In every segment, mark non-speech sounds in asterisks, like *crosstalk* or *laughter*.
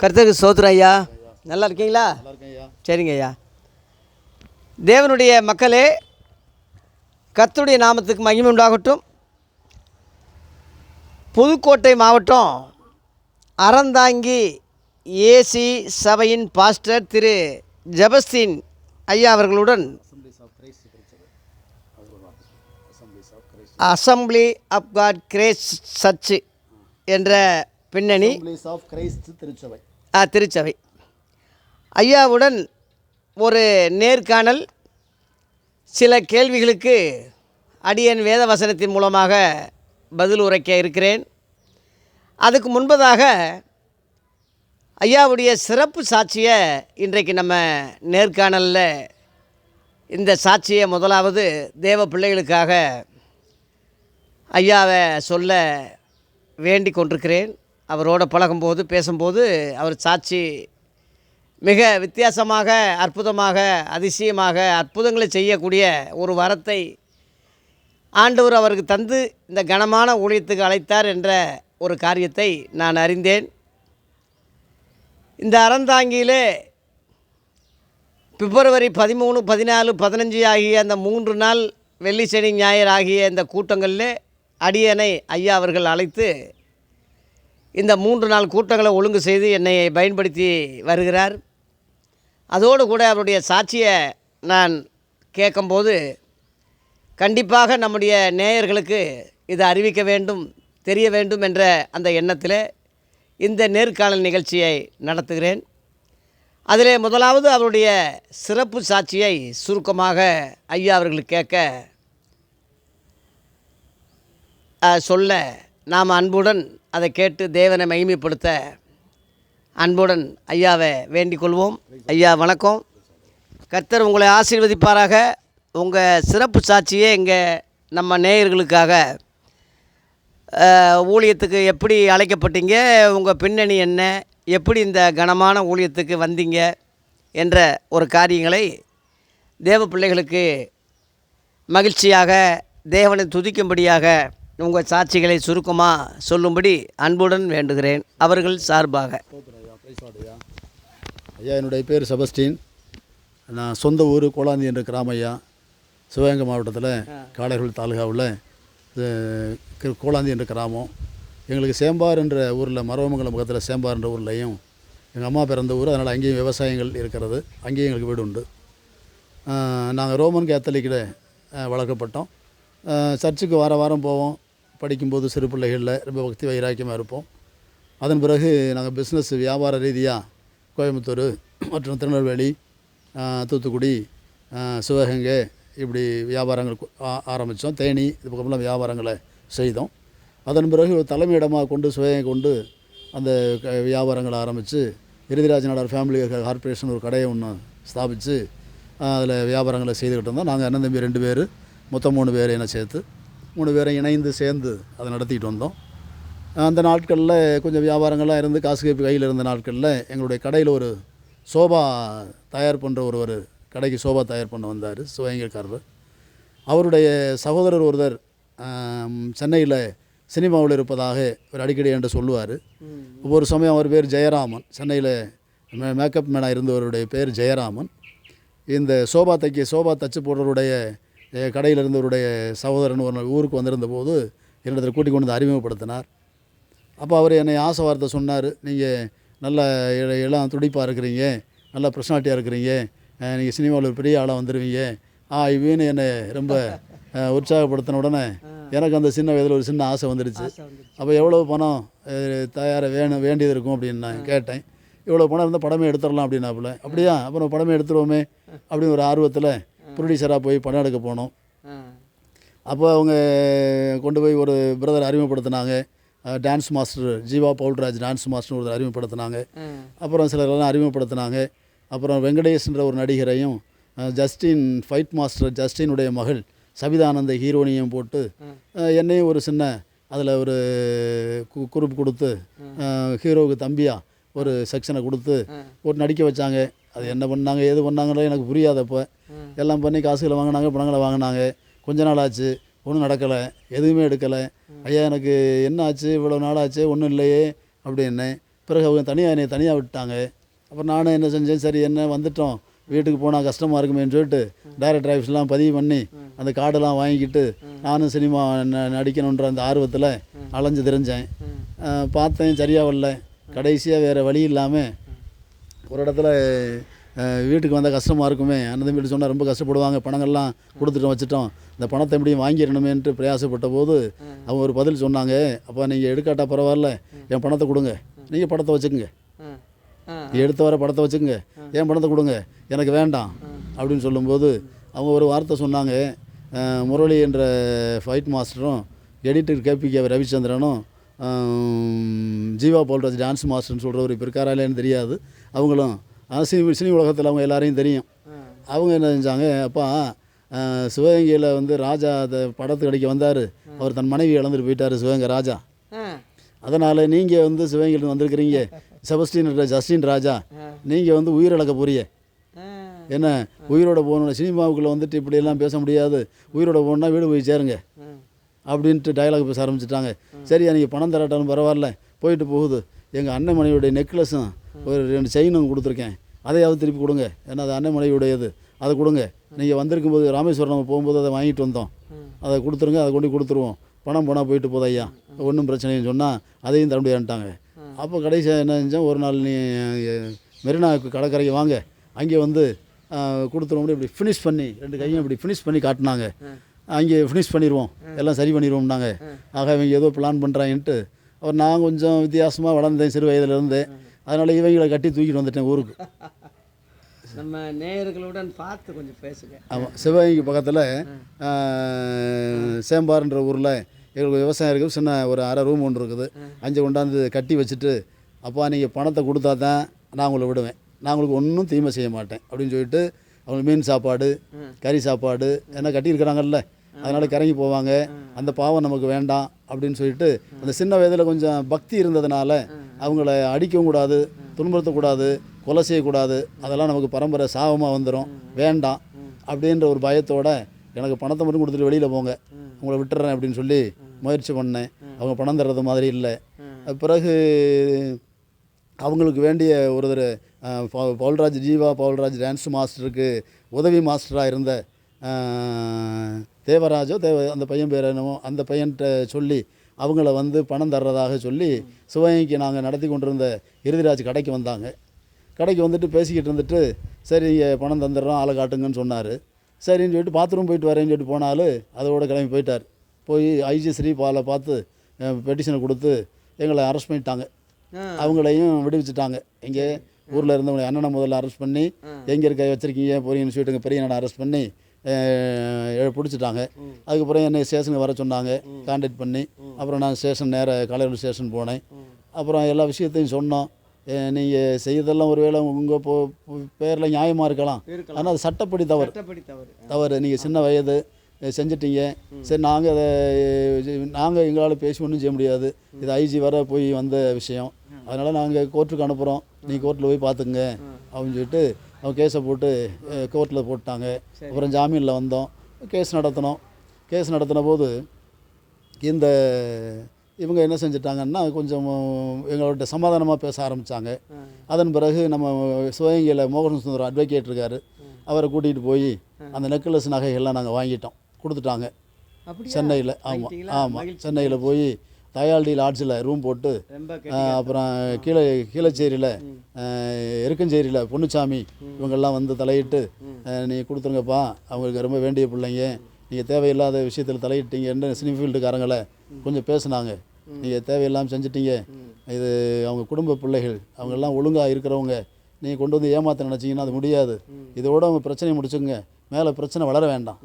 கருத்துக்கு பிரைஸ் ஐயா. நல்லா இருக்கீங்களா? சரிங்க ஐயா தேவனுடைய மக்களே கத்துடைய நாமத்துக்கு மகிமை உண்டாகட்டும். புதுக்கோட்டை மாவட்டம் அறந்தாங்கி ஏசி சபையின் பாஸ்டர் திரு ஜபஸ்தீன் ஐயா அவர்களுடன் assembly of God grace church என்ற பின்னணி ஆஃப் கிரைஸ்ட் திருச்சபை. ஆ திருச்சபை. ஐயாவுடன் ஒரு நேர்காணல் சில கேள்விகளுக்கு அடியன் வேத வசனத்தின் மூலமாக பதில் உரைக்க இருக்கிறேன். அதுக்கு முன்பதாக ஐயாவுடைய சிறப்பு சாட்சியை இன்றைக்கு நம்ம நேர்காணலில் இந்த சாட்சியை முதலாவது தேவ பிள்ளைகளுக்காக ஐயாவை சொல்ல வேண்டி கொண்டிருக்கிறேன். அவரோட பழகும்போது பேசும்போது அவர் சாட்சி மிக வித்தியாசமாக அற்புதமாக அதிசயமாக அற்புதங்களை செய்யக்கூடிய ஒரு வரத்தை ஆண்டவர் அவருக்கு தந்து இந்த கனமான ஊழியத்துக்கு அழைத்தார் என்ற ஒரு காரியத்தை நான் அறிந்தேன். இந்த அறந்தாங்கியிலே பிப்ரவரி பதிமூணு பதினாலு பதினஞ்சு ஆகிய அந்த மூன்று நாள் வெள்ளி சனி ஞாயிறு ஆகிய இந்த கூட்டங்களில் அடியனை ஐயா அவர்கள் அழைத்து இந்த மூன்று நாள் கூட்டங்களை ஒழுங்கு செய்து என்னை பயன்படுத்தி வருகிறார். அதோடு கூட அவருடைய சாட்சியை நான் கேட்கும்போது கண்டிப்பாக நம்முடைய நேயர்களுக்கு இதை அறிவிக்க வேண்டும் தெரிய வேண்டும் என்ற அந்த எண்ணத்தில் இந்த நேர்காணல் நிகழ்ச்சியை நடத்துகிறேன். அதில் முதலாவது அவருடைய சிறப்பு சாட்சியை சுருக்கமாக ஐயா அவர்களுக்கு கேட்க சொல்ல நாம் அன்புடன் அதை கேட்டு தேவனை மகிமைப்படுத்த அன்புடன் ஐயாவை வேண்டிக் கொள்வோம் ஐயா வணக்கம். கர்த்தர் உங்களை ஆசீர்வதிப்பாராக. உங்கள் சிறப்பு சாட்சியே இங்கே நம்ம நேயர்களுக்காக ஊழியத்துக்கு எப்படி அழைக்கப்பட்டீங்க உங்கள் பின்னணி என்ன எப்படி இந்த கனமான ஊழியத்துக்கு வந்தீங்க என்ற ஒரு காரியங்களை தேவ பிள்ளைகளுக்கு மகிழ்ச்சியாக தேவனை துதிக்கும்படியாக உங்கள் சாட்சிகளை சுருக்கமாக சொல்லும்படி அன்புடன் வேண்டுகிறேன். அவர்கள் சார்பாக. ஐயா என்னுடைய பேர் செபஸ்டின். நான் சொந்த ஊர் கோலாந்தி என்ற கிராமம் ஐயா. சிவகங்கை மாவட்டத்தில் காளைகள் தாலுகாவில் கோலாந்தி என்ற கிராமம். எங்களுக்கு சேம்பார் என்ற ஊரில் மரவமங்கலம் பக்கத்தில் சேம்பார் என்ற ஊர்லேயும் எங்கள் அம்மா பிறந்த ஊர் அதனால் அங்கேயும் விவசாயங்கள் இருக்கிறது. அங்கேயும் எங்களுக்கு வீடு உண்டு. நாங்கள் ரோமன் கேத்தலிக்கில் வளர்க்கப்பட்டோம். சர்ச்சுக்கு வார வாரம் போவோம். படிக்கும்போது சிறு பிள்ளைகளில் ரொம்ப பக்தி வைராக்கியமாக இருப்போம். அதன் பிறகு நாங்கள் பிஸ்னஸ் வியாபார ரீதியாக கோயம்புத்தூர் மற்றும் திருநெல்வேலி தூத்துக்குடி சிவகங்கை இப்படி வியாபாரங்கள் ஆரம்பித்தோம். தேனி இது பக்கமெல்லாம் வியாபாரங்களை செய்தோம். அதன் பிறகு தலைமையிடமாக கொண்டு சிவகங்கை கொண்டு அந்த க- வியாபாரங்களை ஆரம்பித்து இறுதிராஜ நாடார் ஃபேமிலி கார்பரேஷன் ஒரு கடையை ஒன்று ஸ்தாபித்து அதில் வியாபாரங்களை செய்துக்கிட்டு இருந்தோம். நாங்கள் அண்ணன் தம்பி ரெண்டு பேர் மொத்தம் மூணு பேர் என்ன சேர்த்து. மூணு பேரும் இணைந்து சேர்ந்து அதை நடத்திட்டு வந்தோம். அந்த நாட்களில் கொஞ்சம் வியாபாரங்கள்லாம் இருந்து காசு கேப்பு கையில் இருந்த நாட்களில் எங்களுடைய கடையில் ஒரு சோபா தயார் பண்ணுற ஒருவர் கடைக்கு சோபா தயார் பண்ண வந்தார் சிவகங்கைக்காரர் அவருடைய சகோதரர் ஒருவர் சென்னையில் சினிமாவில் இருப்பதாக ஒரு அடிக்கடி என்று சொல்லுவார். ஒவ்வொரு சமயம் அவர் பேர் ஜெயராமன். சென்னையில் மே மேக்கப் மேனாக இருந்தவருடைய பேர் ஜெயராமன். இந்த சோபா தைக்க சோபா தச்சு போடுறவருடைய கடையில் இருந்தவருடைய சகோதரன் ஒரு ஊருக்கு வந்திருந்த போது என்னிடத்தில் கூட்டிக் கொண்டு வந்து அறிமுகப்படுத்தினார். அப்போ அவர் என்னை ஆசை வார்த்தை சொன்னார். நீங்கள் நல்ல இளம் துடிப்பாக இருக்கிறீங்க. நல்ல பர்சனாலிட்டியாக இருக்கிறீங்க. நீங்கள் சினிமாவில் ஒரு பெரிய ஆளாக வந்துடுவீங்க ஆ இவன்னு என்னை ரொம்ப உற்சாகப்படுத்தின உடனே எனக்கு அந்த சின்ன வயதில் ஒரு சின்ன ஆசை வந்துடுச்சு அப்போ எவ்வளோ பணம் அஹ், தயார வேணும் வேண்டியது இருக்கும் அப்படின்னு நான் கேட்டேன். இவ்வளோ பணம் இருந்தால் படமே எடுத்துடலாம் அப்படின்னாப்புல. அப்படியா? அப்புறம் படமே எடுத்துருவோமே அப்படின்னு ஒரு ஆர்வத்தில் ப்ரொடியூசராக போய் படம் எடுக்க போனோம் அப்போ அவங்க கொண்டு போய் ஒரு brother அறிமுகப்படுத்தினாங்க. Dance master Jeeva Paulraj dance master ஒருத்தர் அறிமுகப்படுத்தினாங்க. அப்புறம் சிலரெல்லாம் அறிமுகப்படுத்தினாங்க. அப்புறம் வெங்கடேஷ்ன்ற ஒரு நடிகரையும் ஜஸ்டின் ஃபைட் மாஸ்டர் ஜஸ்டினுடைய மகள் சபிதானந்த ஹீரோனியும் போட்டு என்னையும் ஒரு சின்ன அதில் ஒரு கு குரூப் கொடுத்து ஹீரோவுக்கு தம்பியா ஒரு செக்ஷனை கொடுத்து போட்டு நடிக்க வச்சாங்க. அது என்ன பண்ணாங்க ஏது பண்ணாங்களோ எனக்கு புரியாதப்போ எல்லாம் பண்ணி காசுகளை வாங்கினாங்க பணங்களை வாங்கினாங்க. கொஞ்ச நாள் ஆச்சு ஒன்றும் நடக்கலை எதுவுமே எடுக்கலை. ஐயா எனக்கு என்ன ஆச்சு இவ்வளோ நாள் ஆச்சு ஒன்றும் இல்லையே அப்படின்னு. பிறகு அவங்க தனியாக என்னை தனியாக விட்டாங்க அப்புறம் நானும் என்ன செஞ்சேன் சரி என்ன வந்துட்டோம். வீட்டுக்கு போனால் கஷ்டமாக இருக்குமேன்னு சொல்லிட்டு டைரக்ட் டிரைவ்ஸ்லாம் பதிவு பண்ணி அந்த கார்டெல்லாம் வாங்கிக்கிட்டு நானும் சினிமா நடிக்கணுன்ற அந்த ஆர்வத்தில் அலைஞ்சு தெரிஞ்சேன். பார்த்தேன் சரியாக வரல. கடைசியாக வேறு வழி இல்லாமல் ஒரு இடத்துல வீட்டுக்கு வந்தால் கஷ்டமாக இருக்குமே. அண்ணன் வீட்டு சொன்னால் ரொம்ப கஷ்டப்படுவாங்க. பணங்கள்லாம் கொடுத்துட்டு வச்சுட்டோம். இந்த பணத்தை எப்படியும் வாங்கிடணுமேன்ட்டு பிரயாசப்பட்ட போது அவங்க ஒரு பதில் சொன்னாங்க. அப்போ நீங்கள் எடுக்காட்டா பரவாயில்ல. என் பணத்தை கொடுங்க. நீங்கள் பணத்தை வச்சுக்கோங்க. நீ எடுத்த வர படத்தை வச்சுக்கோங்க. என் பணத்தை கொடுங்க. எனக்கு வேண்டாம். அப்படின்னு சொல்லும்போது அவங்க ஒரு வார்த்தை சொன்னாங்க. முரளி என்ற ஃபைட் மாஸ்டரும் எடிட்டர் கேபிகே ரவிச்சந்திரனும் ஜீவா போல்ராஜ் டான்ஸ் மாஸ்டர்னு சொல்கிறவர் இப்போ இருக்காரா இல்லைன்னு தெரியாது. அவங்களும் சினி சினி உலகத்தில் அவங்க எல்லாரையும் தெரியும். அவங்க என்ன செஞ்சாங்க அப்பா சிவகங்கையில் வந்து ராஜா அந்த படத்துக்கு அடிக்க வந்தார். அவர் தன் மனைவி இழந்துட்டு போயிட்டார் சிவகங்கை ராஜா. அதனால் நீங்கள் வந்து சிவகங்கையில் வந்திருக்கிறீங்க. செபஸ்டின் ஜஸ்டின் ராஜா நீங்கள் வந்து உயிரிழக்க போறிய என்ன? உயிரோட போகணும் சினிமாவுக்குள்ளே வந்துட்டு இப்படியெல்லாம் பேச முடியாது. உயிரோட போகணுன்னா வீடு போய் சேருங்க. அப்படின்ட்டு டயலாக் பேச ஆரம்பிச்சிட்டாங்க. சரியா நீங்கள் பணம் தராட்டாலும் பரவாயில்ல போயிட்டு போகுது. எங்கள் அண்ணன் மனைவியுடைய நெக்லஸும் ஒரு ரெண்டு செயினும் கொடுத்துருக்கேன். அதையாவது திருப்பி கொடுங்க. ஏன்னா அது அண்ணன் மனைவியுடையது. அதை கொடுங்க. நீங்கள் வந்திருக்கும் போது ராமேஸ்வரம் நம்ம போகும்போது அதை வாங்கிட்டு வந்தோம். அதை கொடுத்துருங்க அதை கொண்டு கொடுத்துருவோம். பணம் போனால் போயிட்டு போதா ஐயா. ஒன்றும் பிரச்சனைன்னு சொன்னால் அதையும் தர முடியாதுன்ட்டாங்க அப்போ கடைசியாக என்ன செஞ்சோம் ஒரு நாள் நீ மெரினாவுக்கு கடற்கரைக்கு வாங்க. அங்கே வந்து கொடுத்துருவோம் கொடுத்துருவோம் இப்படி ஃபினிஷ் பண்ணி ரெண்டு கையும் இப்படி ஃபினிஷ் பண்ணி காட்டினாங்க. அங்கே ஃபினிஷ் பண்ணிடுவோம் எல்லாம் சரி பண்ணிடுவோம்னாங்க ஆக இவங்க ஏதோ பிளான் பண்ணுறாங்கன்ட்டு அவர் நான் கொஞ்சம் வித்தியாசமாக வளர்ந்தேன் சிறு வயதுலேருந்து. அதனால் இவங்களை கட்டி தூக்கிட்டு வந்துட்டேன் ஊருக்கு. *laughs* நம்ம நேயர்களுடன் பார்த்து கொஞ்சம் பேசுங்க. ஆமாம் சிவகங்கைக்கு பக்கத்தில் சேம்பார்ன்ற ஊரில் எங்களுக்கு விவசாயம் இருக்குது. சின்ன ஒரு அரை ரூம் ஒன்று இருக்குது. அஞ்சு கொண்டாந்து கட்டி வச்சுட்டு அப்பா நீங்கள் பணத்தை கொடுத்தா தான் நான் உங்களை விடுவேன். நான் உங்களுக்கு ஒன்றும் தீமை செய்ய மாட்டேன். அப்படின்னு சொல்லிட்டு அவங்களுக்கு மீன் சாப்பாடு கறி சாப்பாடு ஏன்னா கட்டியிருக்கிறாங்கல்ல அதனால் கறங்கி போவாங்க. அந்த பாவம் நமக்கு வேண்டாம் அப்படின்னு சொல்லிட்டு அந்த சின்ன வயதில் கொஞ்சம் பக்தி இருந்ததுனால அவங்கள அடிக்கவும் கூடாது துன்புறுத்தக்கூடாது கொலை செய்யக்கூடாது. அதெல்லாம் நமக்கு பரம்பரை சாபமாக வந்துடும் வேண்டாம் அப்படின்ற ஒரு பயத்தோட எனக்கு பணத்தை மட்டும் கொடுத்துட்டு வெளியில் போங்க. உங்களை விட்டுறேன் அப்படின்னு சொல்லி முயற்சி பண்ணேன். அவங்க பணம் தர்றது மாதிரி இல்லை. பிறகு அவங்களுக்கு வேண்டிய ஒருத்தர் பவுல்ராஜ் ஜீவா பவுல்ராஜ் டான்ஸ் மாஸ்டருக்கு உதவி மாஸ்டராக இருந்த தேவராஜோ தேவ அந்த பையன் பேர் என்னமோ அந்த பையன்கிட்ட சொல்லி அவங்கள வந்து பணம் தர்றதாக சொல்லி சிவகங்கைக்கு நாங்கள் நடத்தி கொண்டிருந்த இறுதிராஜ் கடைக்கு வந்தாங்க. கடைக்கு வந்துட்டு பேசிக்கிட்டு இருந்துட்டு சரி இங்கே பணம் தந்துடுறோம் ஆளை காட்டுங்கன்னு சொன்னார். சரின்னு சொல்லிட்டு பாத்ரூம் போயிட்டு வரேன்னு சொல்லிட்டு போனாலும் அதோட கிளம்பி போயிட்டார். போய் ஐஜி ஸ்ரீபாலை பார்த்து பெட்டிஷனை கொடுத்து எங்களை அரெஸ்ட் பண்ணிட்டாங்க. அவங்களையும் விடுவிச்சிட்டாங்க. எங்கே ஊரில் இருந்தவங்களை அண்ணனை முதல்ல அரெஸ்ட் பண்ணி எங்கே இருக்க வச்சிருக்கீங்க போறீங்கன்னு சொல்லிட்டு பெரிய அண்ணனை அரெஸ்ட் பண்ணி பிடிச்சிட்டாங்க. அதுக்கப்புறம் என்னை ஸ்டேஷனுக்கு வர சொன்னாங்க. கான்டாக்ட் பண்ணி அப்புறம் நான் ஸ்டேஷன் நேர காலையில் ஸ்டேஷன் போனேன். அப்புறம் எல்லா விஷயத்தையும் சொன்னோம். நீங்கள் செய்யறதெல்லாம் ஒருவேளை உங்கள் பேரில் நியாயமாக இருக்கலாம். ஆனால் அது சட்டப்படி தவறு. தவறு. நீங்கள் சின்ன வயது செஞ்சிட்டீங்க. சரி நாங்கள் அதை நாங்கள் எங்களால் பேசி ஒன்றும் செய்ய முடியாது. இது ஐஜி வர போய் வந்த விஷயம். அதனால் நாங்கள் கோர்ட்டுக்கு அனுப்புகிறோம் நீங்கள் கோர்ட்டில் போய் பார்த்துங்க அப்படின்னு சொல்லிட்டு அவங்க கேஸை போட்டு கோர்ட்டில் போட்டாங்க. அப்புறம் ஜாமீனில் வந்தோம். கேஸ் நடத்தினோம் கேஸ் நடத்தின போது இந்த இவங்க என்ன செஞ்சிட்டாங்கன்னா கொஞ்சம் எங்கள்கிட்ட சமாதானமாக பேச ஆரம்பித்தாங்க அதன் பிறகு நம்ம சிவகங்கையில் மோகன் சுந்தரம் அட்வொகேட் இருக்கார். அவரை கூட்டிகிட்டு போய் அந்த நெக்லஸ் நகைகள்லாம் நாங்கள் வாங்கிட்டோம். கொடுத்துட்டாங்க? சென்னையில் ஆமாம்? ஆமாம். சென்னையில் போய் தயாள்டி லாட்ஜில் ரூம் போட்டு அப்புறம் கீழே கீழச்சேரியில் எருக்கஞ்சேரியில் பொன்னுச்சாமி இவங்கெல்லாம் வந்து தலையிட்டு ஆஹ், நீ கொடுத்துருங்கப்பா அவங்களுக்கு ரொம்ப வேண்டிய பிள்ளைங்க நீங்கள் தேவையில்லாத விஷயத்தில் தலையிட்டீங்கன்னு சினி ஃபீல்டுக்காரங்களை கொஞ்சம் பேசுனாங்க. நீங்கள் தேவையில்லாமல் செஞ்சிட்டீங்க. இது அவங்க குடும்ப பிள்ளைகள் அவங்கெல்லாம் ஒழுங்காக இருக்கிறவங்க. நீங்கள் கொண்டு வந்து ஏமாத்த நினச்சிங்கன்னா அது முடியாது. இதோட அவங்க பிரச்சனையை முடிச்சுங்க மேலே பிரச்சனை வளர வேண்டாம்.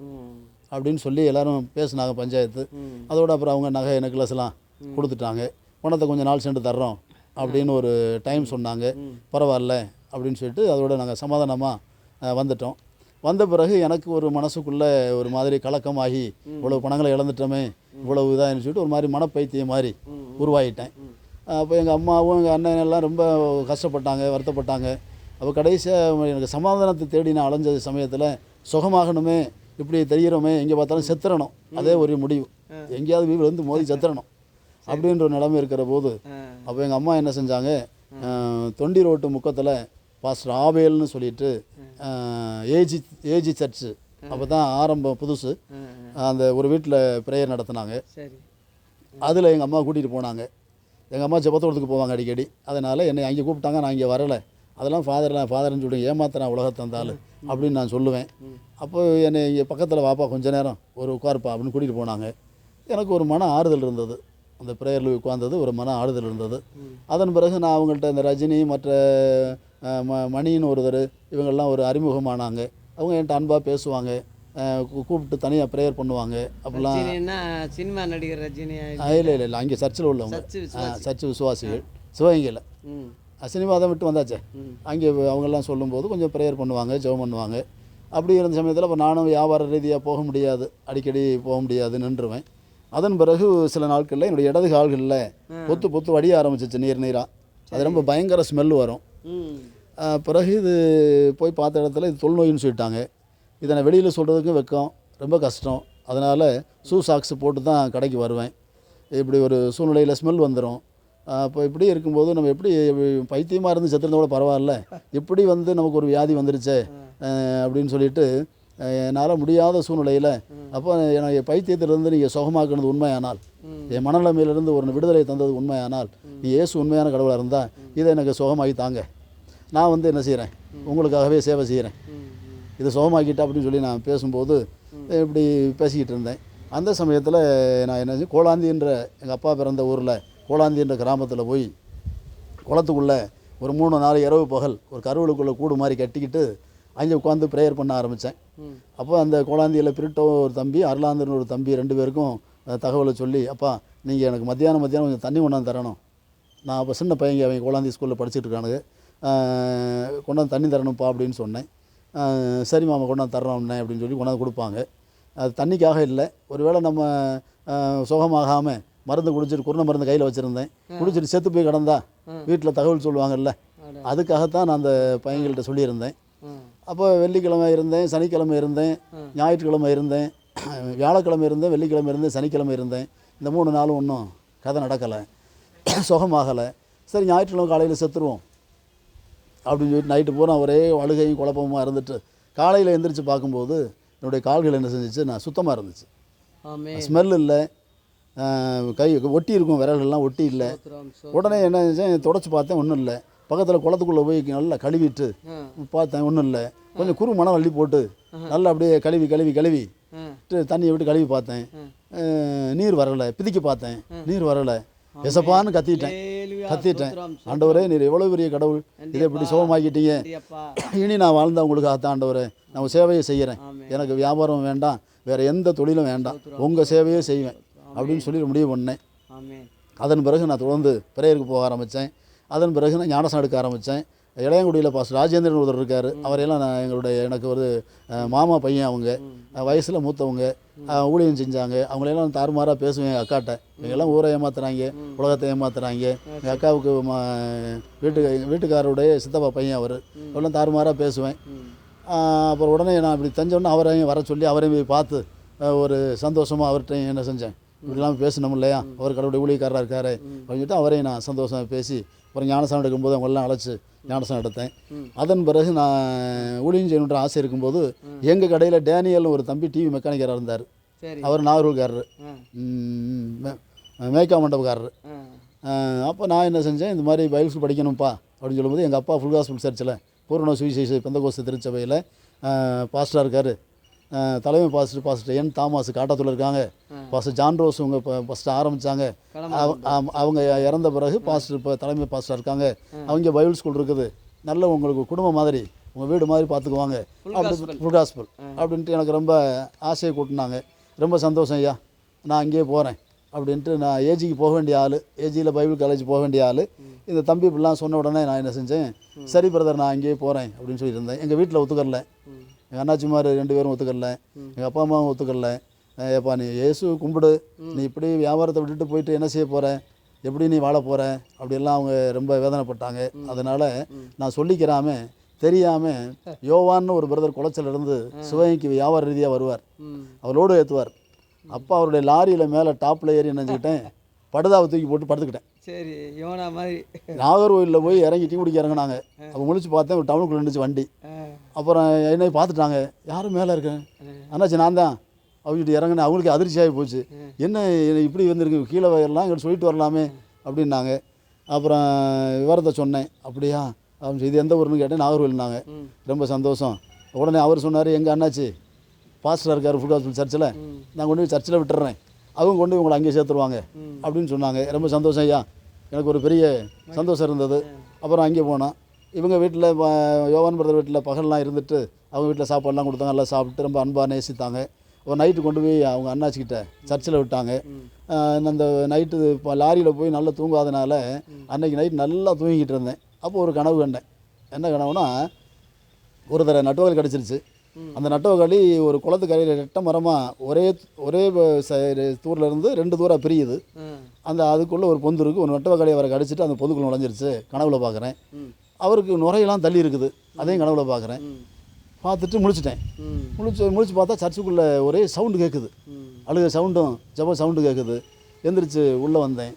அப்படின்னு சொல்லி எல்லாரும் பேசினாங்க பஞ்சாயத்து. அதோட அப்புறம் அவங்க நகை நெக்லஸ்லாம் கொடுத்துட்டாங்க. பணத்தை கொஞ்சம் நாள் சென்று தர்றோம் அப்படின்னு ஒரு டைம் சொன்னாங்க. பரவாயில்ல அப்படின்னு சொல்லிட்டு அதோட நாங்கள் சமாதானமாக வந்துட்டோம். வந்த பிறகு எனக்கு ஒரு மனசுக்குள்ளே ஒரு மாதிரி கலக்கமாகி இவ்வளோ பணங்களை இழந்துட்டோமே இவ்வளவு இதாகனு சொல்லிட்டு ஒரு மாதிரி மனப்பைத்தியம் மாதிரி உருவாகிட்டேன் அப்போ எங்கள் அம்மாவும் எங்கள் அண்ணன் எல்லாம் ரொம்ப கஷ்டப்பட்டாங்க வருத்தப்பட்டாங்க. அப்போ கடைசியாக எனக்கு சமாதானத்தை தேடி நான் அலைஞ்ச சமயத்தில் சுகமாகணுமே இப்படி தெரிகிறோமே எங்கே பார்த்தாலும் செத்துறணும். அதே ஒரு முடிவு. எங்கேயாவது விழுந்து மோதி செத்துறணும். அப்படின்ற ஒரு நிலைமை இருக்கிற போது. அப்போ எங்கள் அம்மா என்ன செஞ்சாங்க? தொண்டி ரோட்டு முக்கத்தில் பாஸ்டர் ஆவேல்னு சொல்லிட்டு ஏஜி ஏஜி சர்ச்சு அப்போ தான் ஆரம்பம் புதுசு. அந்த ஒரு வீட்டில் ப்ரேயர் நடத்துனாங்க. அதில் எங்கள் அம்மா கூட்டிகிட்டு போனாங்க. எங்கள் அம்மா ஜெபத்தோட்டத்துக்கு போவாங்க அடிக்கடி. அதனால் என்னை அங்கே கூப்பிட்டாங்க. நான் இங்கே வரலை. அதெல்லாம் ஃபாதர்லாம் ஃபாதர்னு சொல்லி ஏமாத்துறான் உலகத்தை தந்தாலும் அப்படின்னு நான் சொல்லுவேன். அப்போ என்னை இங்கே பக்கத்தில் வாப்பா கொஞ்ச நேரம் ஒரு உட்காருப்பா அப்படின்னு கூட்டிகிட்டு போனாங்க. எனக்கு ஒரு மன ஆறுதல் இருந்தது. அந்த ப்ரேயரில் உட்கார்ந்தது ஒரு மன ஆறுதல் இருந்தது. அதன் பிறகு நான் அவங்கள்ட்ட இந்த ரஜினி மற்ற ம மணின்னு ஒருத்தர் இவங்கெல்லாம் ஒரு அறிமுகமானாங்க. அவங்க என்கிட்ட அன்பாக பேசுவாங்க. கூப்பிட்டு தனியாக ப்ரேயர் பண்ணுவாங்க. அப்படிலாம் சினிமா நடிகர் ரஜினி இல்லை இல்லை இல்லை அங்கே சர்ச்சில் உள்ளவங்க. சர்ச்சு விசுவாசிகள். சிவகங்கையில். ம் சினிமா தான் விட்டு வந்தாச்சே. அங்கே அவங்கெல்லாம் சொல்லும்போது கொஞ்சம் ப்ரேயர் பண்ணுவாங்க ஜெபம் பண்ணுவாங்க. அப்படி இருந்த சமயத்தில் இப்போ நானும் வியாபார ரீதியாக போக முடியாது அடிக்கடி போக முடியாது நின்றுவேன். அதன் பிறகு சில நாட்களில் என்னுடைய இடது கால்களில் பொத்து பொத்து வடிய ஆரம்பிச்சிச்சு நீர் நீராக அது ரொம்ப பயங்கர ஸ்மெல் வரும். பிறகு இது போய் பார்த்த இடத்துல இது தொல்நோயின்னு சொல்லிட்டாங்க. இதை நான் வெளியில் சொல்கிறதுக்கும் வெக்கம் ரொம்ப கஷ்டம். அதனால் ஷூ சாக்ஸ் போட்டு தான் கடைக்கு வருவேன். இப்படி ஒரு சூழ்நிலையில் ஸ்மெல் வந்துடும் அப்போ இப்படி இருக்கும்போது நம்ம எப்படி பைத்தியமாக இருந்து செத்துருந்தா கூட பரவாயில்ல. இப்படி வந்து நமக்கு ஒரு வியாதி வந்துருச்சே அப்படின்னு சொல்லிட்டு என்னால் முடியாத சூழ்நிலையில் அப்போ எனக்கு பைத்தியத்திலிருந்து நீங்கள் சுகமாக்குனது உண்மையானால் என் மனநிலைமையிலிருந்து ஒரு விடுதலை தந்தது உண்மையானால் நீ இயேசு உண்மையான கடவுளாக இருந்தால் இதை எனக்கு சுகமாக்கி தாங்க. நான் வந்து என்ன செய்கிறேன் உங்களுக்காகவே சேவை செய்கிறேன் இதை சுகமாக்கிட்டா அப்படின்னு சொல்லி நான் பேசும்போது இப்படி பேசிக்கிட்டு இருந்தேன். அந்த சமயத்தில் நான் என்ன செஞ்சேன், கோலாந்தின்ற எங்கள் அப்பா பிறந்த ஊரில் கோலாந்தின்ற கிராமத்தில் போய் குளத்துக்குள்ளே ஒரு மூணு நாலு இரவு பகல் ஒரு கருவலுக்குள்ளே கூடு மாதிரி கட்டிக்கிட்டு அங்கே உட்காந்து ப்ரேயர் பண்ண ஆரம்பித்தேன் அப்போ அந்த கோலாந்தியில் பிரிட்டோ ஒரு தம்பி அருளாந்தர்னு ஒரு தம்பி ரெண்டு பேருக்கும் தகவலை சொல்லி அப்பா நீங்கள் எனக்கு மத்தியானம் மத்தியானம் கொஞ்சம் தண்ணி கொண்டாந்து தரணும். நான் அப்போ சின்ன பையங்க அவங்க கோலாந்தி ஸ்கூலில் படிச்சுட்டு இருக்கானுங்க. கொண்டாந்து தண்ணி தரணும்ப்பா அப்படின்னு சொன்னேன். சரி மாமா கொண்டாந்து தர்றோம்னே அப்படின்னு சொல்லி கொண்டாந்து கொடுப்பாங்க. அது தண்ணிக்காக இல்லை. ஒருவேளை நம்ம சுகமாகாமல் மருந்து குடிச்சிட்டு குருணை மருந்து கையில் வச்சுருந்தேன். குடிச்சிட்டு செத்து போய் கிடந்தா வீட்டில் தகவல் சொல்லுவாங்கல்ல. அதுக்காகத்தான் நான் அந்த பையங்கள்ட்ட சொல்லியிருந்தேன். அப்போ வெள்ளிக்கிழமை இருந்தேன் சனிக்கிழமை இருந்தேன் ஞாயிற்றுக்கிழமை இருந்தேன் வியாழக்கிழமை இருந்தேன் வெள்ளிக்கிழமை இருந்தேன் சனிக்கிழமை இருந்தேன். இந்த மூணு நாளும் ஒன்றும் கதை நடக்கலை. *clears throat* சுகமாகலை. சரி ஞாயிற்றுக்கிழமை காலையில் செத்துருவோம். அப்படின்னு சொல்லிட்டு நைட்டு பூரா ஒரே அழுகையும் குழப்பமாக இருந்துட்டு காலையில் எந்திரிச்சு பார்க்கும்போது என்னுடைய கால்கள் என்ன செஞ்சுச்சு? நான் சுத்தமாக இருந்துச்சு. ஸ்மெல் இல்லை. கை ஒட்டி இருக்கும் விரல்கள்லாம் ஒட்டி இல்லை. உடனே என்ன செஞ்சேன் தொடச்சி பார்த்தேன் ஒன்றும் இல்லை. பக்கத்தில் குளத்துக்குள்ளே போய் நல்லா கழுவிட்டு பார்த்தேன் ஒன்றும் இல்லை. கொஞ்சம் குறு மணம் அள்ளி போட்டு நல்லா அப்படியே கழுவி கழுவி கழுவி தண்ணியை விட்டு கழுவி பார்த்தேன். நீர் வரலை. பிதிக்கி பார்த்தேன். நீர் வரலை. எசப்பான்னு கத்திட்டேன். கத்திட்டேன். ஆண்டவரே நீர் எவ்வளோ பெரிய கடவுள். இதை இப்படி சுகமாக்கிட்டீங்க. *clears throat* இனி நான் வாழ்ந்த உங்களுக்காக ஆண்டவரே. நான் சேவையை செய்கிறேன். எனக்கு வியாபாரம் வேண்டாம். வேறு எந்த தொழிலும் வேண்டாம். உங்கள் சேவையே செய்வேன். அப்படின்னு சொல்லி முடிவு பண்ணேன். அதன் பிறகு நான் தொடர்ந்து பிரேயருக்கு போக ஆரம்பித்தேன். அதன் பிறகு நான் ஞானசம் எடுக்க ஆரம்பித்தேன். இளையங்குடியில் பாஸ் ராஜேந்திரன் ஒருத்தர் இருக்கார். அவரையெல்லாம் நான் எங்களுடைய எனக்கு ஒரு மாமா பையன் அவங்க. வயசில் மூத்தவங்க. ஊழியம் செஞ்சாங்க. அவங்களெல்லாம் தாறுமாறாக பேசுவேன் எங்கள் அக்காட்ட. இவங்கெல்லாம் ஊரை ஏமாத்துறாங்க உலகத்தை ஏமாத்துறாங்க. எங்கள் அக்காவுக்கு ம வீட்டு வீட்டுக்காரருடைய சித்தப்பா பையன் அவர். எல்லாம் தாறுமாறாக பேசுவேன். அப்புறம் உடனே நான் இப்படி தெரிஞ்சோடனே அவரையும் வர சொல்லி அவரையும் போய் பார்த்து ஒரு சந்தோஷமாக அவர்கிட்ட என்ன செஞ்சேன். இப்படிலாம் பேசணும் இல்லையா? அவர் கடவுளுடைய ஊழியக்காரராக இருக்காரு. அப்படின்னு சொல்லிட்டு அவரையும் நான் சந்தோஷமாக பேசி அப்புறம் ஞானசானம் எடுக்கும்போது அவங்களெல்லாம் அழைச்சி ஞானசானம் எடுத்தேன். அதன் பிறகு நான் ஊழியம் செய்யணுன்ற ஆசை இருக்கும்போது எங்கள் கடையில் டேனியல்னு ஒரு தம்பி டிவி மெக்கானிக்கராக இருந்தார். அவர் நாகர்கோவில்காரரு ஆ. ம், மே- மேய்க்கா மண்டபக்காரரு. அப்போ நான் என்ன செஞ்சேன் இந்த மாதிரி பைபிள்ஸ் படிக்கணும்ப்பா அப்படின்னு சொல்லும்போது எங்கள் அப்பா ஃபுல் ஹாஸ்பிட்டல் சர்ச்சில் பூர்ண சுவிசேஷ பெந்தகோஸ்து திருச்சபையில் பாஸ்டராக இருக்கார். தலைமை பாஸ்டர் பாஸ்டர் என் தாமாஸ் காட்டாத்துல இருக்காங்க. பாஸ்டர் ஜான் ரோஸ் இப்போ ஃபஸ்ட்டு ஆரம்பித்தாங்க அவங்க இறந்த பிறகு பாஸ்டர் இப்போ தலைமை பாஸ்டர் இருக்காங்க. அவங்க பைபிள் ஸ்கூல் இருக்குது. நல்ல உங்களுக்கு குடும்பம் மாதிரி உங்கள் வீடு மாதிரி பார்த்துக்குவாங்க அப்படி ஃபுல் ஹாஸ்பிட்டல் அப்படின்ட்டு எனக்கு ரொம்ப ஆசையை கூட்டினாங்க. ரொம்ப சந்தோஷம் ஐயா. நான் அங்கேயே போகிறேன் அப்படின்ட்டு நான் ஏஜிக்கு போக வேண்டிய ஆள். ஏஜியில் பைபிள் காலேஜ் போக வேண்டிய ஆள். இந்த தம்பி இப்படிலாம் சொன்ன உடனே நான் என்ன செஞ்சேன்? சரி பிரதர் நான் அங்கேயே போகிறேன் அப்படின்னு சொல்லியிருந்தேன். எங்கள் வீட்டில் ஒத்துக்கரல எங்கள் அண்ணாச்சிமார் ரெண்டு பேரும் ஒத்துக்கல. எங்கள் அப்பா அம்மாவும் ஒத்துக்கல. ஏப்பா நீ இயேசு கும்பிடு. நீ இப்படி வியாபாரத்தை விட்டுட்டு போயிட்டு என்ன செய்ய போகிற எப்படி நீ வாழ போகிற அப்படிலாம் அவங்க ரொம்ப வேதனைப்பட்டாங்க. அதனால் நான் சொல்லிக்கிறாம தெரியாமல் யோவான்னு ஒரு பிரதர் குளச்சல் இருந்து சிவகங்கைக்கு வியாபார ரீதியாக வருவார். அவர் லோடு ஏற்றுவார் அப்போ அவருடைய லாரியில் மேலே டாப்பில் ஏறி நினச்சிக்கிட்டேன் படுதாவை தூக்கி போட்டு படுத்துக்கிட்டேன். சரி யோனா மாதிரி. நாகர்கோவிலில் போய் இறங்கி டீ குடிக்க இறங்குனாங்க. அப்போ முழிச்சு பார்த்தேன் ஒரு டவுனுக்குள்ள இருந்துச்சு வண்டி. அப்புறம் என்னை பார்த்துட்டாங்க. யாரும் மேலே இருக்கேன் அண்ணாச்சி நான் தான். அவங்ககிட்ட இறங்கினேன். அவங்களுக்கு அதிர்ச்சியாகி போச்சு. என்ன இப்படி வந்திருக்கு? கீழே எல்லாம் இங்கிட்ட சொல்லிட்டு வரலாமே அப்படின்னாங்க. அப்புறம் விவரத்தை சொன்னேன். அப்படியா? அப்படின்னு இது எந்த ஊருன்னு கேட்டேன் நாகர்கோவில்னாங்க. ரொம்ப சந்தோஷம். உடனே அவர் சொன்னார் எங்கள் அண்ணாச்சி பாஸ்டர் இருக்கார் ஃபுட் ஹாஸ்பிட்டல் சர்ச்சில் நான் கொண்டு போய் சர்ச்சில் விட்டுறேன். அவங்க கொண்டு போய் உங்களை அங்கேயே சேர்த்துருவாங்க. அப்படின்னு சொன்னாங்க. ரொம்ப சந்தோஷம் ஐயா. எனக்கு ஒரு பெரிய சந்தோஷம் இருந்தது. அப்புறம் அங்கே போனோம் இவங்க வீட்டில் யோகான் பிரதர் வீட்டில் பகல்லாம் இருந்துட்டு அவங்க வீட்டில் சாப்பாடுலாம் கொடுத்தாங்க. நல்லா சாப்பிட்டு ரொம்ப அன்பாக நேசித்தாங்க. ஒரு நைட்டு கொண்டு போய் அவங்க அண்ணாச்சிக்கிட்ட சர்ச்சில் விட்டாங்க. அந்த நைட்டு இப்போ லாரியில் போய் நல்லா தூங்காதனால அன்னைக்கு நைட் நல்லா தூங்கிக்கிட்டு இருந்தேன். அப்போ ஒரு கனவு கண்டேன். என்ன கனவுனா ஒரு தடவை நட்டுவல் கிடச்சிருச்சு. அந்த நட்டுவகளி ஒரு குளத்துக்கரையில் ரெட்ட மரமாக ஒரே ஒரே தூரில் இருந்து ரெண்டு தூரம் பிரியுது. அந்த அதுக்குள்ளே ஒரு பொந்து இருக்குது ஒரு நட்டுவகளியை அவரை கடிச்சிட்டு அந்த பொந்துக்குள்ள நுழைஞ்சிருச்சு. கனவுல பார்க்குறேன் அவருக்கு நுரையெல்லாம் தள்ளி இருக்குது. அதையும் கனவுல பார்க்குறேன் பார்த்துட்டு முழிச்சிட்டேன். முழிச்சு முழிச்சு பார்த்தா சர்ச்சுக்குள்ளே ஒரே சவுண்டு கேட்குது அழுக சவுண்டும் ஜப சவுண்டு கேட்குது எந்திரிச்சு உள்ளே வந்தேன்.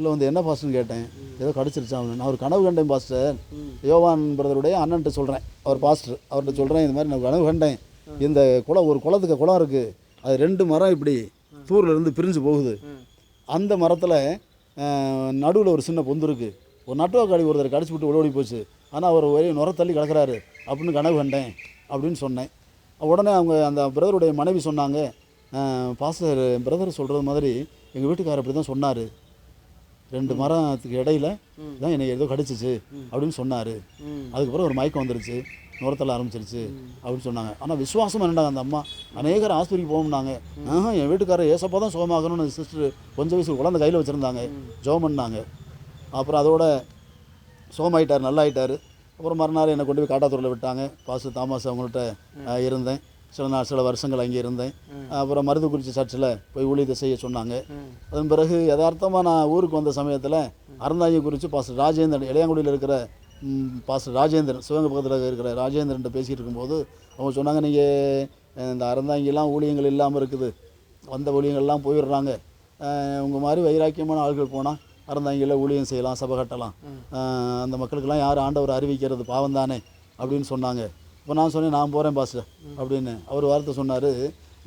உள்ளே வந்து என்ன பாஸ்டர்னு கேட்டேன். ஏதோ கடிச்சிருச்சா நான் ஒரு கனவு கண்டேன் பாஸ்டர். யோவான் பிரதருடைய அண்ணன்ட்ட சொல்கிறேன் அவர் பாஸ்டர் அவர்கிட்ட சொல்கிறேன் இந்த மாதிரி நான் கனவு கண்டேன். இந்த குளம் ஒரு குளத்துக்கு குளம் இருக்குது அது ரெண்டு மரம் இப்படி தூரில் இருந்து பிரிஞ்சு போகுது. அந்த மரத்தில் நடுவில் ஒரு சின்ன பொந்து இருக்குது ஒரு நட்டுவாக்காளி ஒருத்தர் கடிச்சு விட்டு ஓடி போச்சு. ஆனால் அவர் ஒரே நுர தள்ளி கிடக்கிறாரு. அப்படின்னு கனவு கண்டேன் அப்படின்னு சொன்னேன். உடனே அவங்க அந்த பிரதருடைய மனைவி சொன்னாங்க பாஸ்டர் பிரதர் சொல்கிறது மாதிரி எங்கள் வீட்டுக்காரர் அப்படி தான் சொன்னார். ரெண்டு மரத்துக்கு இடையில தான் என்னை ஏதோ கடிச்சிச்சு அப்படின்னு சொன்னார். அதுக்கப்புறம் ஒரு மயக்கம் வந்துருச்சு. நுரத்தள்ள ஆரம்பிச்சிருச்சு அப்படின்னு சொன்னாங்க. ஆனால் விசுவாசம் என்னடாங்க அந்த அம்மா? அநேகர் ஆஸ்பத்திரிக்கு போகணும்னாங்க. ஆஹா என் வீட்டுக்காரர் ஏசப்பா தான் சுகமாகணும்னு சிஸ்டர் கொஞ்சம் வயசு குழந்தை கையில் வச்சுருந்தாங்க. ஜோம் பண்ணாங்க. அப்புறம் அதோட சுகமாயிட்டார் நல்லா ஆயிட்டார் அப்புறம் மறுநாள் என்னை கொண்டு போய் காட்டாத்தூரில் விட்டாங்க. பாசு தாமஸ் அவங்கள்ட்ட இருந்தேன். சில நாள் சில வருஷங்கள் அங்கே இருந்தேன். அப்புறம் மருதுக்குறிச்சி சர்ச்சில் போய் ஊழியத்தை செய்ய சொன்னாங்க. அதன் பிறகு யதார்த்தமாக நான் ஊருக்கு வந்த சமயத்தில் அறந்தாங்கி குறித்து பாஸ்டர் ராஜேந்திரன் இளையாங்குடியில் இருக்கிற பாஸ்டர் ராஜேந்திரன் சிவகங்கை பக்கத்தில் இருக்கிற ராஜேந்திரன்ட்ட பேசிகிட்டு இருக்கும்போது அவங்க சொன்னாங்க நீங்கள் இந்த அறந்தாங்கிலாம் ஊழியங்கள் இல்லாமல் இருக்குது. வந்த ஊழியங்கள்லாம் போயிடுறாங்க. உங்கள் மாதிரி வைராக்கியமான ஆட்கள் போனால் அறந்தாங்கியில் ஊழியம் செய்யலாம் சபை கட்டலாம். அந்த மக்களுக்கெல்லாம் யார் ஆண்டவர் அறிவிக்கிறது? பாவம் தானே? அப்படின்னு சொன்னாங்க. இப்போ நான் சொன்னேன் நான் போகிறேன் பாஸ்டர் அப்படின்னு அவர் வார்த்தை சொன்னார்.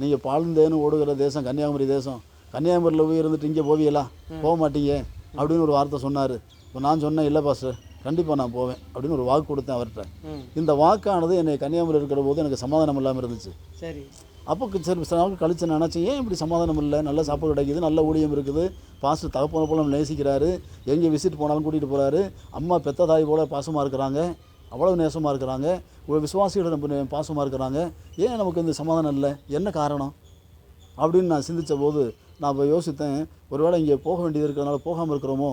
நீங்கள் பாழ்ந்தேன்னு ஓடுகிற தேசம் கன்னியாகுமரி தேசம். கன்னியாகுமரியில் போய் இருந்துட்டு இங்கே போவீங்களா போக மாட்டீங்க. அப்படின்னு ஒரு வார்த்தை சொன்னார். இப்போ நான் சொன்னேன் இல்லை பாஸ்டர் கண்டிப்பாக நான் போவேன். அப்படின்னு ஒரு வாக்கு கொடுத்தேன் அவர்கிட்ட. இந்த வாக்கானது என்னை கன்னியாகுமரி இருக்கிற போது எனக்கு சமாதானம் இல்லாமல் இருந்துச்சு. சரி. அப்போ சரி சில நாள் கழிச்சு நினச்சேன் ஏன் இப்படி சமாதானம் இல்லை? நல்ல சாப்பாடு கிடைக்குது நல்ல ஊழியம் இருக்குது. பாஸ்டர் தகப்பனை போல நேசிக்கிறாரு. எங்கே விசிட் போனாலும் கூட்டிகிட்டு போகிறாரு அம்மா பெத்த தாய் போல பாசமாக இருக்கிறாங்க. அவ்வளவு நேசமாக இருக்கிறாங்க. ஒரு விசுவாசியோட நம்ம பாசமாக இருக்கிறாங்க. ஏன் நமக்கு இந்த சமாதானம் இல்லை? என்ன காரணம்? அப்படின்னு நான் சிந்தித்த போது நான் இப்போ யோசித்தேன் ஒருவேளை இங்கே போக வேண்டியது இருக்கிறனால போகாமல் இருக்கிறோமோ?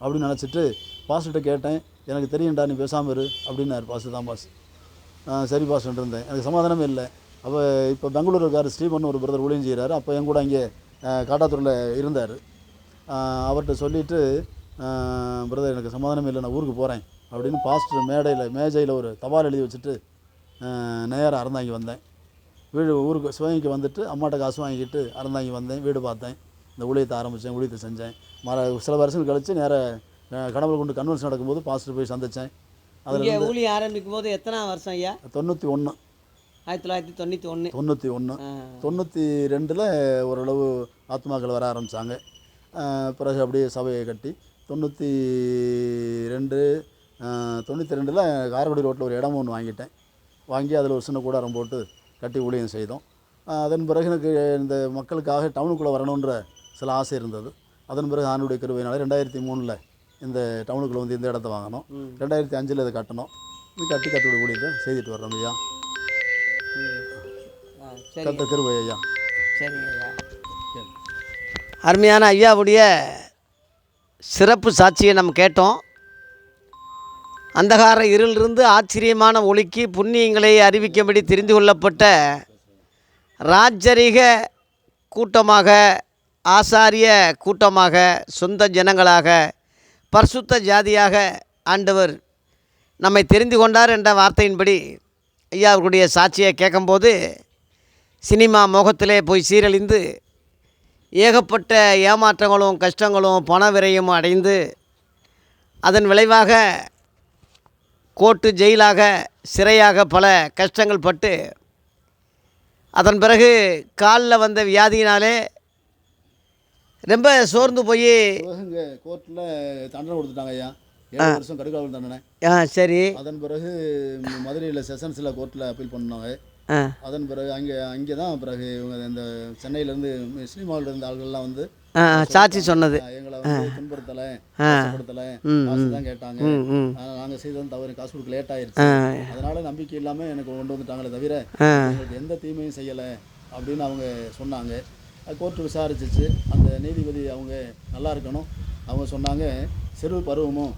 அப்படின்னு நினச்சிட்டு பாஸ்ட்டை கேட்டேன் எனக்கு தெரியும்டா நீ பேசாமல் இரு அப்படின்னாரு பாஸ் தான் பாஸ் சரி பாஸ்டர் இருந்தேன். எனக்கு சமாதானமே இல்லை. அப்போ இப்போ பெங்களூர் இருக்கார் ஸ்ரீமன் ஒரு பிரதர் ஊழியம் செய்கிறாரு அப்போ என் கூட இங்கே காட்டாத்தூரில் இருந்தார். அவர்கிட்ட சொல்லிவிட்டு பிரதர் எனக்கு சமாதானமே இல்லை. நான் ஊருக்கு போகிறேன் அப்படின்னு பாஸ்டர் மேடையில் மேஜையில் ஒரு தபால் எழுதி வச்சுட்டு நேராக அறந்தாங்கி வந்தேன். வீடு ஊருக்கு சிவகங்கைக்கு வந்துட்டு அம்மாட்ட காசு வாங்கிக்கிட்டு அறந்தாங்கி வந்தேன் வீடு பார்த்தேன். இந்த ஊழியத்தை ஆரம்பித்தேன் ஊழியத்தை செஞ்சேன். மர சில வருஷங்கள் கழித்து நேராக கடவுள் கொண்டு கன்வென்ஷன் நடக்கும்போது பாஸ்டர் போய் சந்தித்தேன் அதில் ஊழியம் ஆரம்பிக்கும் போது எத்தனை வருஷம் ஐயா? தொண்ணூற்றி ஒன்று ஆயிரத்தி தொள்ளாயிரத்தி தொண்ணூற்றி ஒன்று தொண்ணூற்றி ஒன்று தொண்ணூற்றி ரெண்டில் ஓரளவு ஆத்மாக்கள் வர ஆரம்பித்தாங்க பிறகு அப்படியே சபையை கட்டி தொண்ணூற்றி ரெண்டு தொண்ணூற்றி ரெண்டில் காரைக்குடி ரோட்டில் ஒரு இடம் ஒன்று வாங்கிட்டேன். வாங்கி அதில் ஒரு சின்ன கூடாரம் போட்டு கட்டி ஊழியம் செய்தோம். அதன் பிறகு எனக்கு இந்த மக்களுக்காக டவுனுக்குள்ளே வரணுன்ற சில ஆசை இருந்தது. அதன் பிறகு ஆணுடைய கருவையினால ரெண்டாயிரத்தி மூணில் இந்த டவுனுக்குள்ளே வந்து இந்த இடத்த வாங்கினோம். ரெண்டாயிரத்தி அஞ்சில் இதை கட்டணும் இது கட்டி கட்டுடைய ஊழியத்தை செய்துட்டு வர்றோம் ஐயா. சரி. கத்த கிருபை ஐயா. சரிங்க ஐயா. அருமையான ஐயாவுடைய சிறப்பு சாட்சியை நம்ம கேட்டோம். அந்தகார இருளிலிருந்து ஆச்சரியமான ஒளிக்கு புண்ணியங்களை அறிவிக்கும்படி தெரிந்து கொள்ளப்பட்ட ராஜரிக கூட்டமாக ஆசாரிய கூட்டமாக சொந்த ஜனங்களாக பரிசுத்த ஜாதியாக ஆண்டவர் நம்மை தெரிந்து கொண்டார் என்ற வார்த்தையின்படி ஐயா அவர்களுடைய சாட்சியை கேட்கும்போது சினிமா முகத்திலே போய் சீரழிந்து ஏகப்பட்ட ஏமாற்றங்களும் கஷ்டங்களும் பண விரையும் அடைந்து அதன் விளைவாக கோர்ட்டு ஜெயிலாக சிறையாக பல கஷ்டங்கள் பட்டு அதன் பிறகு காலில் வந்த வியாதியினாலே ரொம்ப சோர்ந்து போய் கோர்ட்டில் தண்டனை கொடுத்துட்டாங்க ஐயா. ஏழு வருஷம் கடுக்காவல் தண்டனை. ஆ சரி. அதன் பிறகு மதுரையில் செஷன்ஸில் கோர்ட்டில் அப்பீல் பண்ணாங்க. அதன் பிறகு அங்கே அங்கே தான் பிறகு இவங்க இந்த சென்னையிலேருந்து சினிமாவில் இருந்த ஆள்கள்லாம் வந்து சாட்சி சொன்னது. "ஆ, எங்களை வந்து துன்புறுத்தலை. கஷ்டப்படுத்தலை காசு தான் கேட்டாங்க. நாங்கள் செய்தது தவறு காசு கொடுக்க லேட் ஆயிருச்சு. அதனால நம்பிக்கை இல்லாமல் எனக்கு கொண்டு வந்துட்டாங்களே தவிர எங்களுக்கு எந்த தீமையும் செய்யலை அப்படின்னு அவங்க சொன்னாங்க. கோர்ட்டு விசாரிச்சிச்சு. அந்த நீதிபதி அவங்க நல்லா இருக்கணும். அவங்க சொன்னாங்க சிறு பருவமும்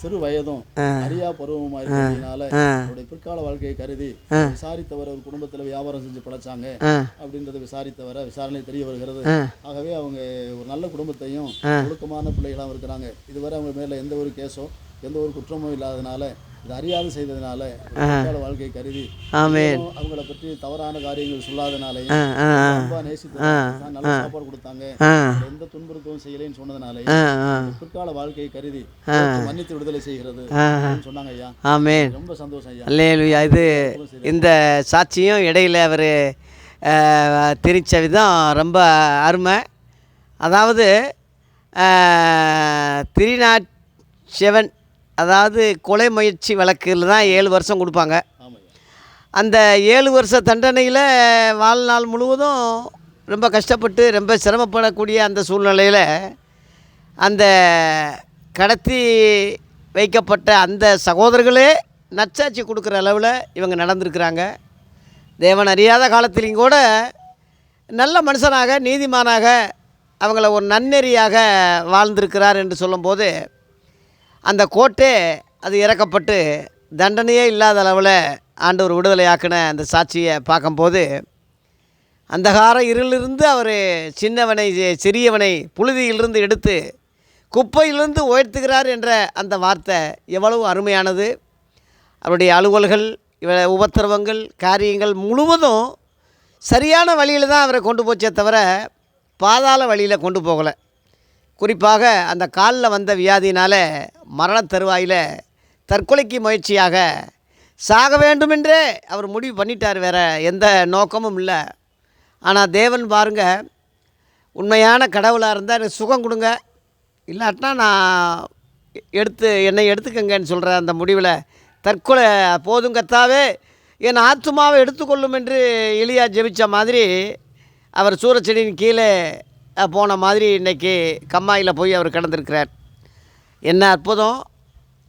சிறு வயதும் அறியா பருவமாக இருக்கிறதுனால அவருடைய பிற்கால வாழ்க்கையை கருதி விசாரித்தவர் ஒரு குடும்பத்தில் வியாபாரம் செஞ்சு பிழைச்சாங்க அப்படின்றத விசாரித்தவரை விசாரணை தெரிய வருகிறது. ஆகவே அவங்க ஒரு நல்ல குடும்பத்தையும் ஒழுக்கமான பிள்ளைகளாகவும் இருக்கிறாங்க. இதுவரை அவங்க மேலே எந்த ஒரு கேஸோ எந்த ஒரு குற்றமும் இல்லாதனால இது அறியாது செய்ததுனால வாழ்க்கையை கருதி ஆமென். அவங்கள பற்றி தவறான காரியங்கள் ஆ அன்பா நேசித்ததுனால நல்ல சாப்பாடு கொடுத்தாங்க. எந்த துன்புறுத்தவும் செய்யலைன்னு சொன்னதுனாலே பிற்கால வாழ்க்கையை கருதி மன்னித்து விடுதலை செய்கிறது சொன்னாங்க ஐயா. ஆமென். ரொம்ப சந்தோஷம் ஐயா. அல்லேலுயா. இது இந்த சாட்சியும் இடையில் அவர் திரிச்ச விதம் ரொம்ப அருமை. அதாவது த்ரீ நாட் செவன் அதாவது கொலை முயற்சி வழக்கில் தான் ஏழு வருஷம் கொடுப்பாங்க. அந்த ஏழு வருஷ தண்டனையில் வாழ்நாள் முழுவதும் ரொம்ப கஷ்டப்பட்டு ரொம்ப சிரமப்படக்கூடிய அந்த சூழ்நிலையில் அந்த கடத்தி வைக்கப்பட்ட அந்த சகோதரர்களே நச்சாட்சி கொடுக்குற அளவில் இவங்க நடந்திருக்கிறாங்க. தேவன் அறியாத காலத்திலையும் கூட நல்ல மனுஷனாக நீதிமானாக அவங்கள ஒரு நன்னெறியாக வாழ்ந்திருக்கிறார் என்று சொல்லும்போது அந்த கோட்டே அது இறக்கப்பட்டு தண்டனையே இல்லாத அளவில் ஆண்டவர் விடுதலையாக்கின அந்த சாட்சியை பார்க்கும்போது அந்தகார இருளிலிருந்து அவர் சின்னவனை சிறியவனை புழுதியிலிருந்து எடுத்து குப்பையிலிருந்து உயர்த்துகிறார் என்ற அந்த வார்த்தை எவ்வளவு அருமையானது. அவருடைய அலுவல்கள் இவ உபத்திரவங்கள் காரியங்கள் முழுவதும் சரியான வழியில் தான் அவரை கொண்டு போச்சே தவிர பாதாள வழியில் கொண்டு போகலை. குறிப்பாக அந்த காலில் வந்த வியாதியினால் மரண தருவாயில் தற்கொலைக்கு முயற்சியாக சாக வேண்டுமென்றே அவர் முடிவு பண்ணிட்டார் வேற எந்த நோக்கமும் இல்லை. ஆனால் தேவன் பாருங்க உண்மையான கடவுளாக இருந்தால் எனக்கு சுகம் கொடுங்க. இல்லாட்டினா நான் எடுத்து என்னை எடுத்துக்கங்கன்னு சொல்கிற அந்த முடிவில் தற்கொலை போதும் கத்தாவே என் ஆத்துமாவை எடுத்துக்கொள்ளும் என்று எளியா ஜெபித்த மாதிரி அவர் சூரச்செடியின் கீழே போன மாதிரி இன்றைக்கி கம்மாயில் போய் அவர் கடந்திருக்கிறார். என்ன அற்புதம்?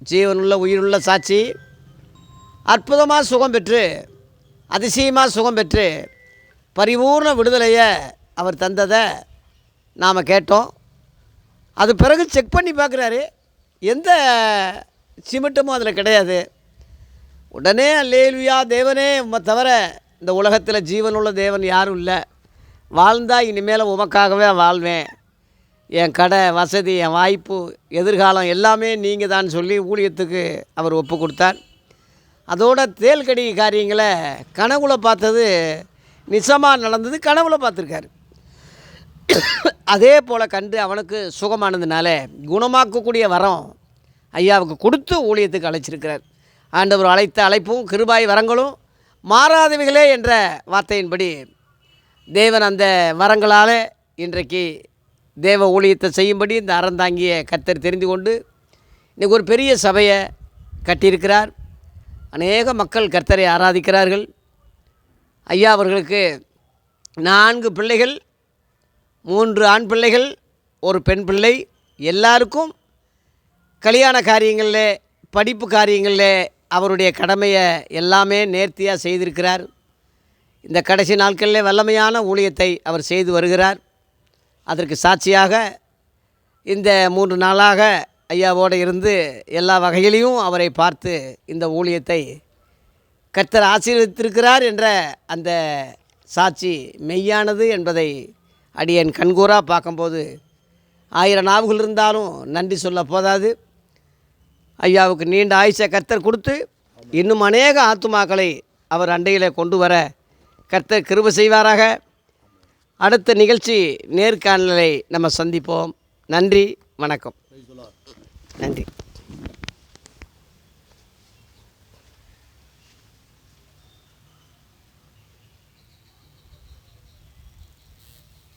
ஜீவனுள்ள உயிருள்ள சாட்சி. அற்புதமாக சுகம் பெற்று அதிசயமாக சுகம் பெற்று பரிபூர்ண விடுதலையை அவர் தந்ததை நாம் கேட்டோம். அது பிறகு செக் பண்ணி பார்க்குறாரு. எந்த சிமிட்டமும் அதில் கிடையாது. உடனே அல்லேலுயா தேவனே உம்மை தவிர இந்த உலகத்தில் ஜீவனுள்ள தேவன் யாரும் இல்லை. வாழ்ந்தால் இனிமேல் உமக்காகவே வாழ்வேன். என் கடை வசதி என் வாய்ப்பு எதிர்காலம் எல்லாமே நீங்கள் தான் சொல்லி ஊழியத்துக்கு அவர் ஒப்பு கொடுத்தார். அதோட தேல்கடி காரியங்களை கனவுல பார்த்தது நிஜமாக நடந்தது கனவுல பார்த்துருக்காரு. அதே போல் கண்டு அவனுக்கு சுகமானதுனால குணமாக்கக்கூடிய வரம் ஐயாவுக்கு கொடுத்து ஊழியத்துக்கு அழைச்சிருக்கிறார். ஆண்டவர் அழைத்த அழைப்பும் கிருபாய் வரங்களும் மாறாதவைகளே என்ற வார்த்தையின்படி தேவன் அந்த வரங்களால் இன்றைக்கு தேவ ஊழியத்தை செய்யும்படி இந்த அறந்தாங்கிய கர்த்தர் தெரிந்து கொண்டு இன்றைக்கி ஒரு பெரிய சபையை கட்டியிருக்கிறார். அநேக மக்கள் கர்த்தரை ஆராதிக்கிறார்கள். ஐயா அவர்களுக்கு நான்கு பிள்ளைகள் மூன்று ஆண் பிள்ளைகள் ஒரு பெண் பிள்ளை. எல்லாருக்கும் கல்யாண காரியங்களில் படிப்பு காரியங்களில் அவருடைய கடமையை எல்லாமே நேர்த்தியாக செய்திருக்கிறார். இந்த கடைசி நாட்களில் வல்லமையான ஊழியத்தை அவர் செய்து வருகிறார். அதற்கு சாட்சியாக இந்த மூன்று நாளாக ஐயாவோடு இருந்து எல்லா வகையிலையும் அவரை பார்த்து இந்த ஊழியத்தை கர்த்தர் ஆசீர்வதித்திருக்கிறார் என்ற அந்த சாட்சி மெய்யானது என்பதை அடியன் கண்கூறாக பார்க்கும்போது ஆயிரம் நாவுகள் இருந்தாலும் நன்றி சொல்ல போதாது. ஐயாவுக்கு நீண்ட ஆயுசை கர்த்தர் கொடுத்து இன்னும் அநேக ஆத்துமாக்களை அவர் அண்டையில் கொண்டு வர கர்த்தர் கிருப செய்வாராக. அடுத்த நிகழ்ச்சி நேர்காணலை நம்ம சந்திப்போம். நன்றி வணக்கம். நன்றி.